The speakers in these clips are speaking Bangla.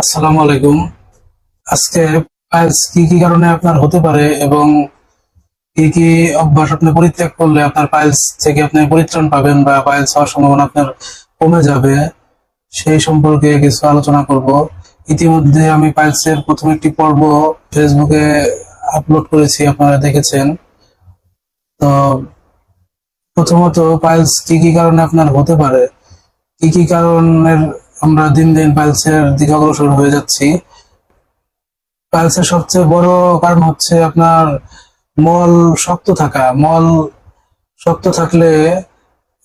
আসসালামু আলাইকুম। আজকে পাইলস কি কি কারণে আপনার হতে পারে এবং কি কি অভ্যাস আপনি পরিত্যাগ করলে আপনার পাইলস থেকে আপনি পরিত্রাণ পাবেন বা পাইলস হওয়ার সম্ভাবনা আপনার কমে যাবে, সেই সম্পর্কে কিছু আলোচনা করব। ইতিমধ্যে আমি পাইলসের প্রথম একটি পর্ব ফেসবুকে আপলোড করেছি, আপনারা দেখেছেন। তো প্রথমত পাইলস কি কি কারণে আপনার হতে পারে, কি কি কারণের আমরা দিন দিন পাইলসের দিকে অগ্রসর হয়ে যাচ্ছি। পাইলসের সবচেয়ে বড় কারণ হচ্ছে আপনার মল শক্ত থাকা। মল শক্ত থাকলে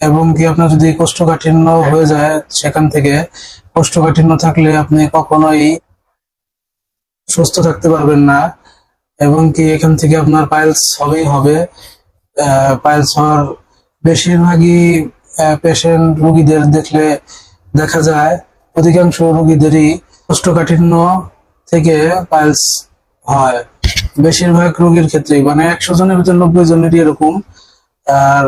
এবং কি আপনার যদি কোষ্ঠকাঠিন্য হয়ে যায় সেখান থেকে, কোষ্ঠকাঠিন্য থাকলে আপনি কখনোই সুস্থ থাকতে পারবেন না এবং কি এখান থেকে আপনার পাইলস হবেই হবে। পাইলস হওয়ার বেশিরভাগই পেশেন্ট রুগীদের দেখলে দেখা যায় অধিকাংশ রোগীদেরই কোষ্ঠকাঠিন্য থেকে পাইলস হয়। বেশিরভাগ রোগীর ক্ষেত্রে মানে একশো জনের ভিতরে নব্বই জনেরই এরকম। আর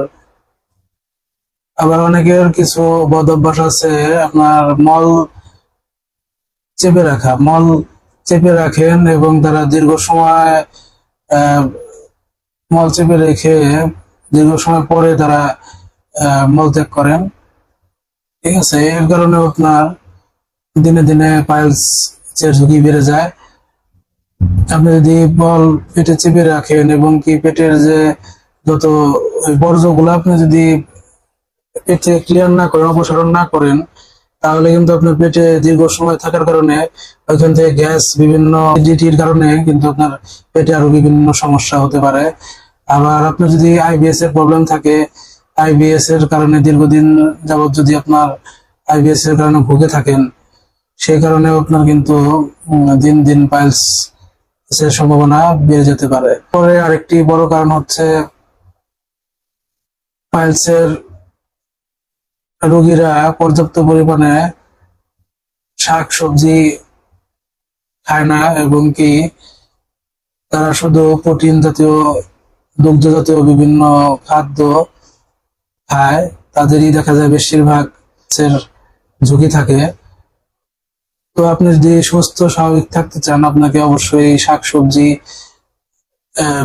আবার অনেকের কিছু বদ অভ্যাস আছে আপনার মল চেপে রাখা। মল চেপে রাখেন এবং তারা দীর্ঘ সময় মল চেপে রেখে দীর্ঘ সময় পরে তারা আহ, মলত্যাগ করেন। ঠিক আছে এর কারণে আপনার দিনে দিনে পাইলস এর ঝুঁকি বেড়ে যায়। আপনি যদি বল পেটে চেপে রাখেন এবং কি পেটের যে যত বর্জ্যগুলো আপনি যদি পেটে ক্লিয়ার না করেন, অপসারণ না করেন, তাহলে কিন্তু আপনার পেটে দীর্ঘ সময় থাকার কারণে ওইখান থেকে গ্যাস বিভিন্ন কারণে কিন্তু আপনার পেটে আরও বিভিন্ন সমস্যা হতে পারে। আবার আপনার যদি আইবিএস এর প্রবলেম থাকে আইবিএস এর কারণে দীর্ঘদিন যাবত যদি আপনার আইবিএস এর কারণে ভুগে থাকেন সেই কারণে আপনার কিন্তু দিন দিন পাইলস এর সম্ভাবনা বেড়ে যেতে পারে। পরে আরেকটি বড় কারণ হচ্ছে পাইলসের রোগীরা পর্যাপ্ত পরিমাণে শাক সবজি খায় না এবং কি তারা শুধু প্রোটিন জাতীয়, দুগ্ধ জাতীয় বিভিন্ন খাদ্য খায়। তাদেরই দেখা যায় বেশিরভাগ ঝুঁকি থাকে। তো আপনি যদি সুস্থ স্বাভাবিক থাকতে চান, আপনাকে অবশ্যই শাকসবজি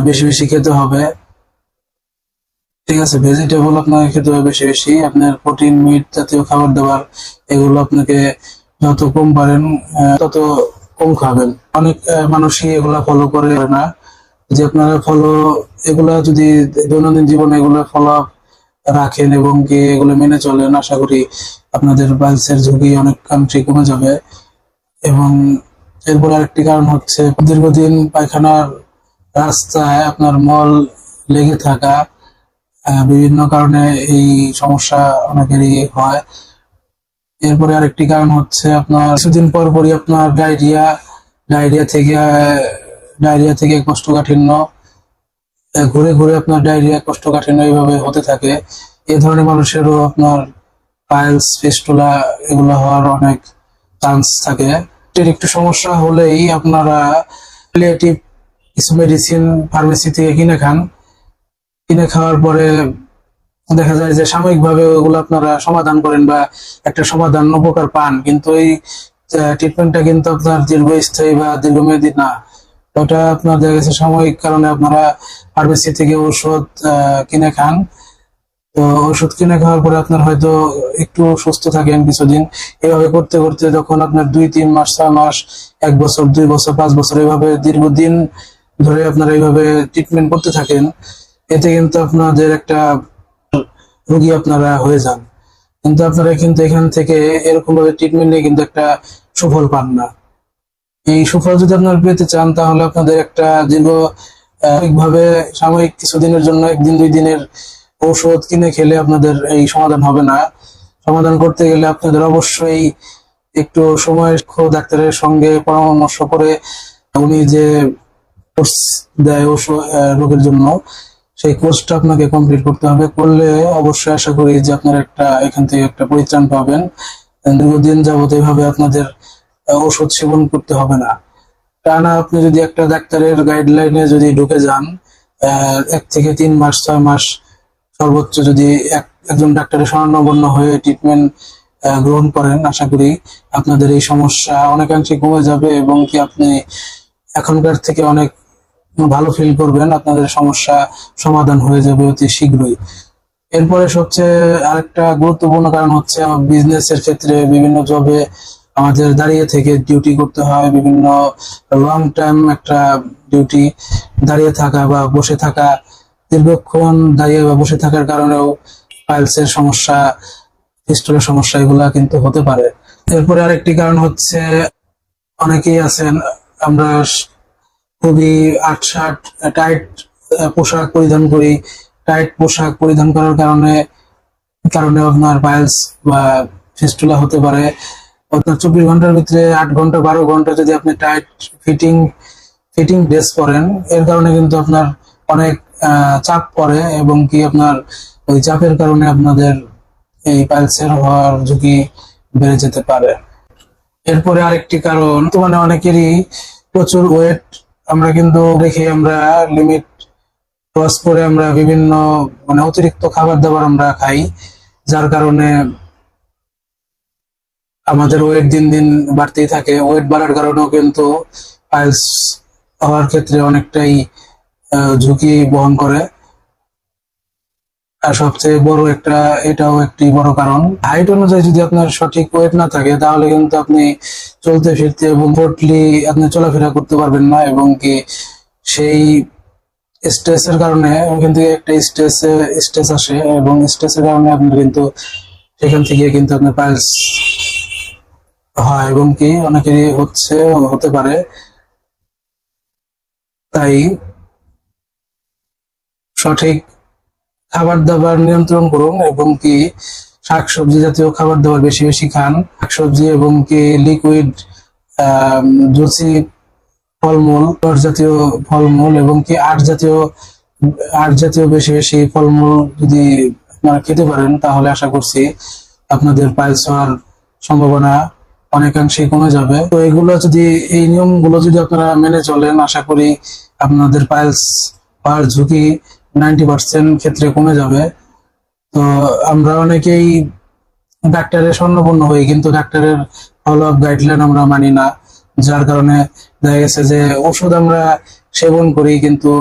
বেশি বেশি খেতে হবে। ঠিক আছে ভেজিটেবল আপনাকে খেতে হবে বেশি বেশি। আপনার প্রোটিন মিট জাতীয় খাবার দাবার, এগুলো আপনাকে যত কম পারেন তত কম খাবেন। অনেক মানুষই এগুলা ফলো করে না। যে আপনারা ফলো এগুলা যদি দৈনন্দিন জীবনে এগুলো ফলো রাখেন এবং কি এগুলো মেনে চলেন, আশা করি আপনাদের পালসের ঝুঁকি অনেক কান্ট্রি কমে যাবে। এবং এরপর আরেকটি কারণ হচ্ছে দীর্ঘদিন পায়খানার রাস্তায় আপনার মল লেগে থাকা বিভিন্ন কারণে এই সমস্যা অনেকেরই হয়। এরপরে আরেকটি কারণ হচ্ছে আপনার কিছুদিন পর পরই আপনার ডায়রিয়া ডায়রিয়া থেকে ডায়রিয়া থেকে কোষ্ঠকাঠিন্য আহ, ঘুরে ঘুরে আপনার ডায়রিয়া কোষ্ঠকাঠিন্য এইভাবে হতে থাকে। এ ধরনের মানুষেরও আপনার পাইলস ফিস্টুলা এগুলো হওয়ার অনেক চান্স থাকে। এর একটু সমস্যা হলেই আপনারা প্যালিয়েটিভ কিছু মেডিসিন ফার্মেসি থেকে কিনে খান। কিনে খাওয়ার পরে দেখা যায় যে সাময়িকভাবে ওগুলো আপনারা সমাধান করেন বা একটা সমাধান উপকার পান। কিন্তু এই ট্রিটমেন্টটা কিন্তু আপনার দীর্ঘস্থায়ী বা দীর্ঘমেয়াদী না। ওটা আপনার দেখা গেছে সাময়িক কারণে আপনারা ফার্মেসি থেকে ওষুধ কিনে খান। ওষুধ কিনে খাওয়ার পরে আপনার হয়তো একটু সুস্থ থাকেন কিছুদিন। এভাবে করতে করতে যখন আপনার দুই, তিন মাস, ছয় মাস, এক বছর, দুই বছর, পাঁচ বছর এভাবে দীর্ঘদিন ধরে আপনারা এইভাবে ট্রিটমেন্ট করতে থাকেন, এতে কিন্তু আপনাদের একটা রোগী আপনারা হয়ে যান। কিন্তু আপনারা কিন্তু এখান থেকে এরকম ভাবে ট্রিটমেন্ট নিয়ে কিন্তু একটা সুফল পান না। এই সুফল যদি আপনারা পেতে চান, তাহলে আপনাদের একটা দীর্ঘ ভাবে সাময়িক, কিছুদিনের জন্য, একদিন, দুই দিনের ঔষধ কিনে খেলে আপনাদের এই সমাধান হবে না। সমাধান করতে গেলে আপনাদের অবশ্যই একটু সময় ডাক্তারের সঙ্গে পরামর্শ করে। উনি যে কোর্স দেয় রোগের জন্য, সেই কোর্সটা আপনাকে কমপ্লিট করতে হবে। করলে অবশ্যই আশা করি যে আপনার একটা, এখান থেকে একটা পরিত্রাণ পাবেন। দীর্ঘদিন যাবত এইভাবে আপনাদের ওষুধ সেবন করতে হবে না। টানা আপনি যদি একটা ডাক্তারের গাইডলাইনে যদি ঢুকে যান এক থেকে তিন মাস, ছয় মাস সর্বোচ্চ যদি এক- একজন ডাক্তারের স্বর্ণবর্ণ হয়ে ট্রিটমেন্ট গ্রহণ করেন, আশা করি আপনাদের এই সমস্যা অনেকাংশে কমে যাবে এবং কি আপনি এখনকার থেকে অনেক ভালো ফিল করবেন, আপনাদের সমস্যা সমাধান হয়ে যাবে অতি শীঘ্রই। এরপরে সবচেয়ে আরেকটা গুরুত্বপূর্ণ কারণ হচ্ছে বিজনেস এর ক্ষেত্রে বিভিন্ন জবে আমাদের দাঁড়িয়ে থেকে ডিউটি করতে হয়, বিভিন্ন লং টাইম একটা ডিউটি দাঁড়িয়ে থাকা বা বসে থাকা দীর্ঘক্ষণ দাঁড়িয়ে বা বসে থাকার কারণেও পাইলসের সমস্যা ফিস্টুলের সমস্যা, এগুলা কিন্তু হতে পারে। এরপরে আরেকটি কারণ হচ্ছে, অনেকেই আছেন, আমরা খুবই আটসাট টাইট পোশাক পরিধান করি। টাইট পোশাক পরিধান করার কারণে কারণে আপনার পাইলস বা ফিস্টুলা হতে পারে। অর্থাৎ চব্বিশ ঘণ্টার ভিতরে আট ঘণ্টা, বারো ঘণ্টা যদি আপনি টাইট ফিটিং ফিটিং ড্রেস পরেন, এর কারণে কিন্তু আপনার অনেক চাপ পড়ে এবং কি আপনার ওই চাপের কারণে আপনাদের এই পাইলসের হওয়ার ঝুঁকি বেড়ে যেতে পারে। এরপরে আরেকটি কারণ তো মানে অনেকেরই প্রচুর ওয়েট আমরা কিন্তু রেখে আমরা লিমিট ক্রস করে আমরা বিভিন্ন মানে অতিরিক্ত খাবার দাবার আমরা খাই, যার কারণে আমাদের ওয়েট দিন দিন বাড়তেই থাকে। ওয়েট বাড়ার কারণেও কিন্তু পাইলস হওয়ার ক্ষেত্রে অনেকটাই ঝুঁকি বহন করে। আর সবচেয়ে বড় একটা, এটাও একটি বড় কারণ। হাইট অনুযায়ী যদি আপনার সঠিক ওয়েট না থাকে, তাহলে কিন্তু আপনি চলতে ফিরতে এবং ফোর্টলি আপনি চলাফেরা করতে পারবেন না এবং কি সেই স্ট্রেসের কারণে থেকে একটা স্ট্রেস স্ট্রেস আসে এবং স্ট্রেসের কারণে আপনার কিন্তু সেখান থেকে কিন্তু আপনার পালস হয় এবং কি অনেকেরই হচ্ছে, হতে পারে। তাই সঠিক খাবার দাবার নিয়ন্ত্রণ করুন এবং কি শাকসবজি জাতীয় খাবার দাবার বেশি বেশি খান। শাকসবজি এবং কি লিকুইড জুসি, ফলমূল রস জাতীয় ফলমূল এবং কি আট জাতীয় আট জাতীয় বেশি বেশি ফলমূল যদি আপনারা খেতে পারেন, তাহলে আশা করছি আপনাদের পাইলস হওয়ার সম্ভাবনা অনেকাংশেই কমে যাবে। তো এগুলো যদি, এই নিয়মগুলো যদি আপনারা মেনে চলেন, আশা করি আপনাদের পাইলস হওয়ার ঝুঁকি নাইনটি পার্সেন্ট ক্ষেত্রে কমে যাবে। তো আমরা অনেকেই ডাক্তারের স্বর্ণপন্ন হই, কিন্তু ডাক্তারের ফলো আপ গাইডলাইন আমরা মানি না, যার কারণে দেখা গেছে যে ওষুধ আমরা সেবন করি, কিন্তু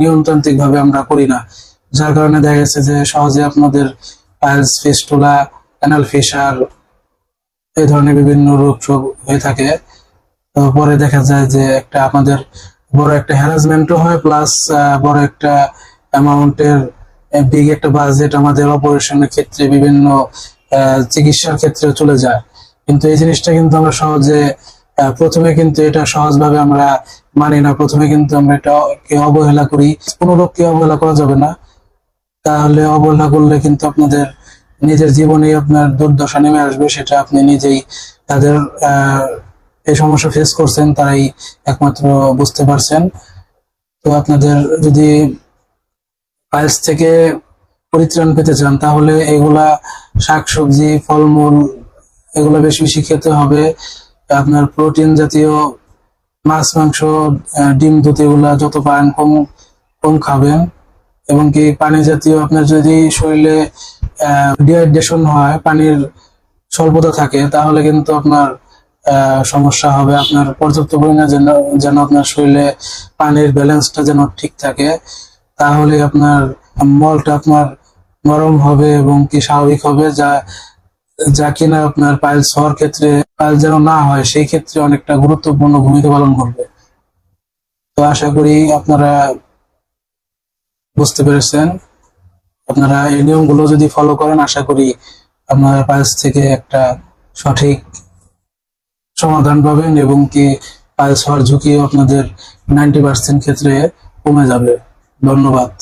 নিয়মতান্ত্রিক ভাবে আমরা করি না। যার কারণে দেখা গেছে যে সহজে আপনাদের পাইলস ফিস্টুলা অ্যানাল ফিসার এই ধরনের বিভিন্ন রোগ শোক হয়ে থাকে। পরে দেখা যায় যে একটা আমাদের বড় একটা হ্যারাসমেন্টও হয় প্লাস বড় একটা অ্যামাউন্টের বিগ একটা বাজেট আমাদের অপারেশনের ক্ষেত্রে, বিভিন্ন চিকিৎসার ক্ষেত্রে চলে যায়। কিন্তু এই জিনিসটা কিন্তু আমরা সহজে প্রথমে কিন্তু এটা সহজভাবে আমরা মানি না। প্রথমে কিন্তু আমরা এটা অবহেলা করি। কোনো রোগকে অবহেলা করা যাবে না। তাহলে অবহেলা করলে কিন্তু আপনাদের নিজের জীবনে আপনার দুর্দশা নেমে আসবে। সেটা আপনি নিজেই তাদের এই সমস্যা ফেস করছেন, তারাই একমাত্র বুঝতে পারছেন। তো আপনাদের যদি পায়েস থেকে পরিত্রাণ পেতে চান, তাহলে এগুলা শাকসবজি, ফলমূল, এগুলো বেশি বেশি খেতে হবে। আপনার প্রোটিন জাতীয় মাছ, মাংস ডিম, দুধ, এগুলা যত পারেন কম কম খাবেন। এবং কি পানি জাতীয় আপনার যদি শরীরে ডিহাইড্রেশন হয়, পানির স্বল্পতা থাকে, তাহলে কিন্তু আপনার সমস্যা হবে। আপনার পর্যাপ্ত পরিমাণে যেন যেন আপনার শরীরে পানির ব্যালেন্সটা যেন ঠিক থাকে। তাহলে আপনার মলটা আপনার নরম হবে এবং কি স্বাভাবিক হবে, যা যা কিনা আপনার পাইলস হওয়ার ক্ষেত্রে, পাইলস যেন না হয়, সেই ক্ষেত্রে অনেকটা গুরুত্বপূর্ণ ভূমিকা পালন করবে। তো আশা করি আপনারা বুঝতে পেরেছেন। আপনারা এই নিয়মগুলো যদি ফলো করেন, আশা করি আপনারা পাইলস থেকে একটা সঠিক সমাধান পাবেন এবং কি পাইলস হওয়ার ঝুঁকিও আপনাদের নাইনটি পার্সেন্ট ক্ষেত্রে কমে যাবে। ধন্যবাদ।